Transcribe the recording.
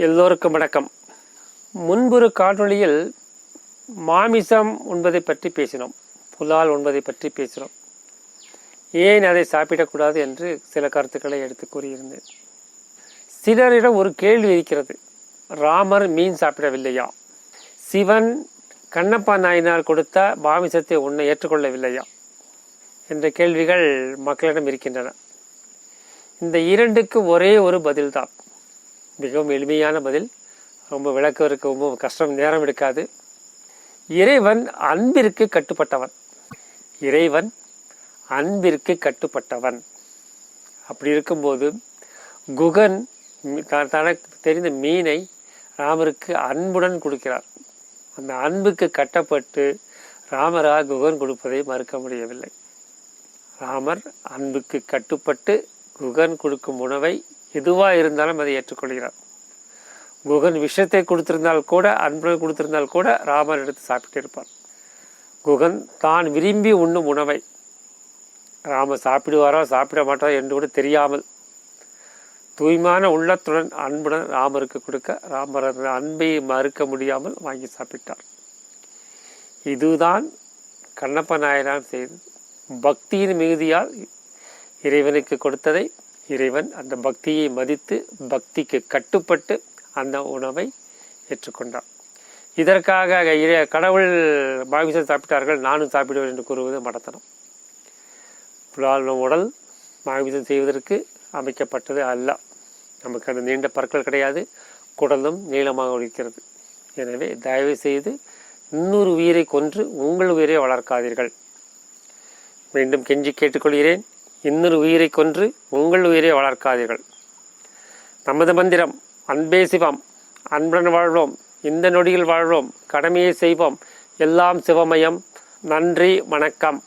எல்லோருக்கும் வணக்கம். முன்பொரு காணொளியில் மாமிசம் உண்பதை பற்றி பேசினோம். புலால் உண்பதை பற்றி பேசினோம். ஏன் அதை சாப்பிடக்கூடாது என்று சில கருத்துக்களை எடுத்து கூறியிருந்தேன். சிலரிடம் ஒரு கேள்வி இருக்கிறது. ராமர் மீன் சாப்பிடவில்லையா? சிவன் கண்ணப்பா நாயினால் கொடுத்த மாமிசத்தை உன்னை ஏற்றுக்கொள்ளவில்லையா? என்ற கேள்விகள் மக்களிடம் இருக்கின்றன. இந்த இரண்டுக்கு ஒரே ஒரு பதில்தான். மிகவும் எளிமையான பதில். ரொம்ப விளக்குவதற்கு ரொம்ப கஷ்டம் நேரம் எடுக்காது. இறைவன் அன்பிற்கு கட்டுப்பட்டவன். இறைவன் அன்பிற்கு கட்டுப்பட்டவன். அப்படி இருக்கும்போது குகன் த- தனக்கு தெரிந்த மீனை ராமருக்கு அன்புடன் கொடுக்கிறார். அந்த அன்புக்கு கட்டப்பட்டு ராமரா குகன் கொடுப்பதை மறுக்க முடியவில்லை. ராமர் அன்புக்கு கட்டுப்பட்டு குகன் கொடுக்கும் உணவை எதுவாக இருந்தாலும் அதை ஏற்றுக்கொள்கிறார். குகன் விஷத்தை கொடுத்திருந்தால் கூட அன்புடன் கொடுத்திருந்தால் கூட ராமர் எடுத்து சாப்பிட்டு இருப்பார். குகன் தான் விரும்பி உண்ணும் உணவை. ராமர் சாப்பிடுவாரோ சாப்பிட மாட்டாரோ என்று கூட தெரியாமல் தூய்மையான உள்ளத்துடன் அன்புடன் ராமருக்கு கொடுக்க ராமர் அந்த அன்பை மறுக்க முடியாமல் வாங்கி சாப்பிட்டார். இதுதான் கண்ணப்ப நாயனார் செய்தது பக்தியின் மிகுதியால் இறைவனுக்கு கொடுத்ததை இறைவன் அந்த பக்தியை மதித்து பக்திக்கு கட்டுப்பட்டு அந்த உணவை ஏற்றுக்கொண்டான். இதற்காக இறை- கடவுள் மாமிசம் சாப்பிட்டார்கள் நானும் சாப்பிடுவேன் என்று கூறுவது மடத்தனம். புலால் உடல் மாமிசம் செய்வதற்கு அமைக்கப்பட்டது அல்ல. நமக்கு அந்த நீண்ட பற்கள் கிடையாது குடலும் நீளமாக ஒழிக்கிறது எனவே தயவு செய்து இன்னொரு உயிரை கொன்று உங்கள் உயிரை வளர்க்காதீர்கள். மீண்டும் கெஞ்சி கேட்டுக்கொள்கிறேன். இன்னொரு உயிரை கொன்று உங்கள் உயிரை வளர்க்காதீர்கள். நமது மந்திரம் அன்பே சிவம் அன்புடன் வாழ்வோம் இந்த நொடியில் வாழ்வோம் கடமையை செய்வோம். எல்லாம் சிவமயம். நன்றி வணக்கம்.